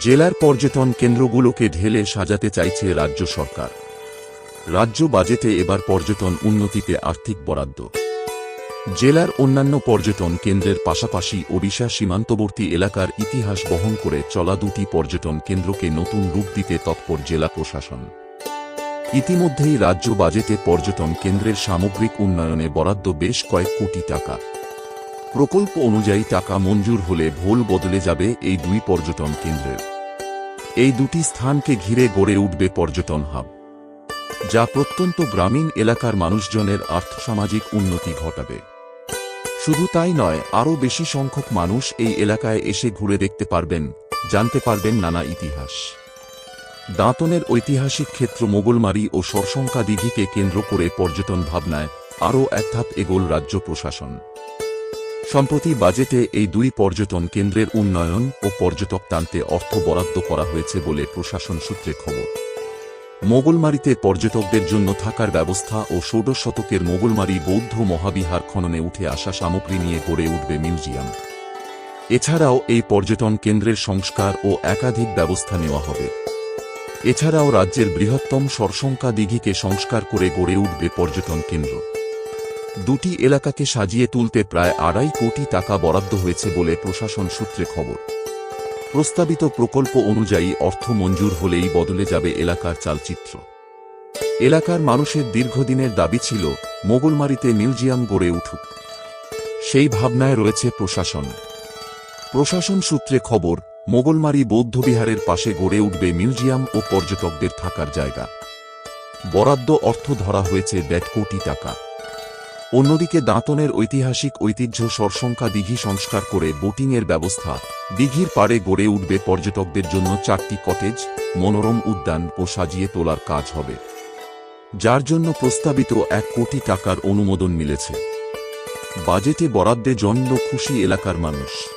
জেলার পর্যটন কেন্দ্রগুলোকে ঢেলে সাজাতে চাইছে রাজ্য সরকার। রাজ্য বাজেটে এবার পর্যটন উন্নতিতে আর্থিক বরাদ্দ। জেলার অন্যান্য পর্যটন কেন্দ্রের পাশাপাশি ওড়িশা সীমান্তবর্তী এলাকার ইতিহাস বহন করে চলা দুটি পর্যটন কেন্দ্রকে নতুন রূপ দিতে তৎপর জেলা প্রশাসন। ইতিমধ্যেই রাজ্য বাজেটে পর্যটন কেন্দ্রের সামগ্রিক উন্নয়নে বরাদ্দ বেশ কয়েক কোটি টাকা। প্রকল্প অনুযায়ী টাকা মঞ্জুর হলে ভোল বদলে যাবে এই দুই পর্যটন কেন্দ্রের। এই দুটি স্থানকে ঘিরে গড়ে উঠবে পর্যটন হাব, যা প্রত্যন্ত গ্রামীণ এলাকার মানুষজনের আর্থসামাজিক উন্নতি ঘটাবে। শুধু তাই নয়, আরও বেশি সংখ্যক মানুষ এই এলাকায় এসে ঘুরে দেখতে পারবেন, জানতে পারবেন নানা ইতিহাস। দাঁতনের ঐতিহাসিক ক্ষেত্র মোগলমারি ও সরসংকা দিঘিকে কেন্দ্র করে পর্যটন ভাবনায় আরও এক ধাপ এগোল রাজ্য প্রশাসন। সম্প্রতি বাজেটে এই দুই পর্যটন কেন্দ্রের উন্নয়ন ও পর্যটক টানতে অর্থ বরাদ্দ করা হয়েছে বলে প্রশাসন সূত্রে খবর। মোগলমারিতে পর্যটকদের জন্য থাকার ব্যবস্থা ও ষোড়শ শতকের মোগলমারি বৌদ্ধ মহাবিহার খননে উঠে আসা সামগ্রী নিয়ে গড়ে উঠবে মিউজিয়াম। এছাড়াও এই পর্যটন কেন্দ্রের সংস্কার ও একাধিক ব্যবস্থা নেওয়া হবে। এছাড়াও রাজ্যের বৃহত্তম সরসংখ্যা দিঘিকে সংস্কার করে গড়ে উঠবে পর্যটন কেন্দ্র। দুটি এলাকাকে সাজিয়ে তুলতে প্রায় আড়াই কোটি টাকা বরাদ্দ হয়েছে বলে প্রশাসন সূত্রে খবর। প্রস্তাবিত প্রকল্প অনুযায়ী অর্থ মঞ্জুর হলেই বদলে যাবে এলাকার চালচিত্র। এলাকার মানুষের দীর্ঘদিনের দাবি ছিল, মোগলমারিতে মিউজিয়াম গড়ে উঠুক। সেই ভাবনায় রয়েছে প্রশাসন। প্রশাসন সূত্রে খবর, মোগলমারি বৌদ্ধবিহারের পাশে গড়ে উঠবে মিউজিয়াম ও পর্যটকদের থাকার জায়গা। বরাদ্দ অর্থ ধরা হয়েছে দেড় কোটি টাকা। অন্যদিকে দাঁতনের ঐতিহাসিক ঐতিহ্য সরসংখ্যা দিঘি সংস্কার করে বোটিংয়ের ব্যবস্থা। দিঘির পাড়ে গড়ে উঠবে পর্যটকদের জন্য চারটি কটেজ, মনোরম উদ্যান ও সাজিয়ে তোলার কাজ হবে। যার জন্য প্রস্তাবিত এক কোটি টাকার অনুমোদন মিলেছে। বাজেটে বরাদ্দে জন্য খুশি এলাকার মানুষ।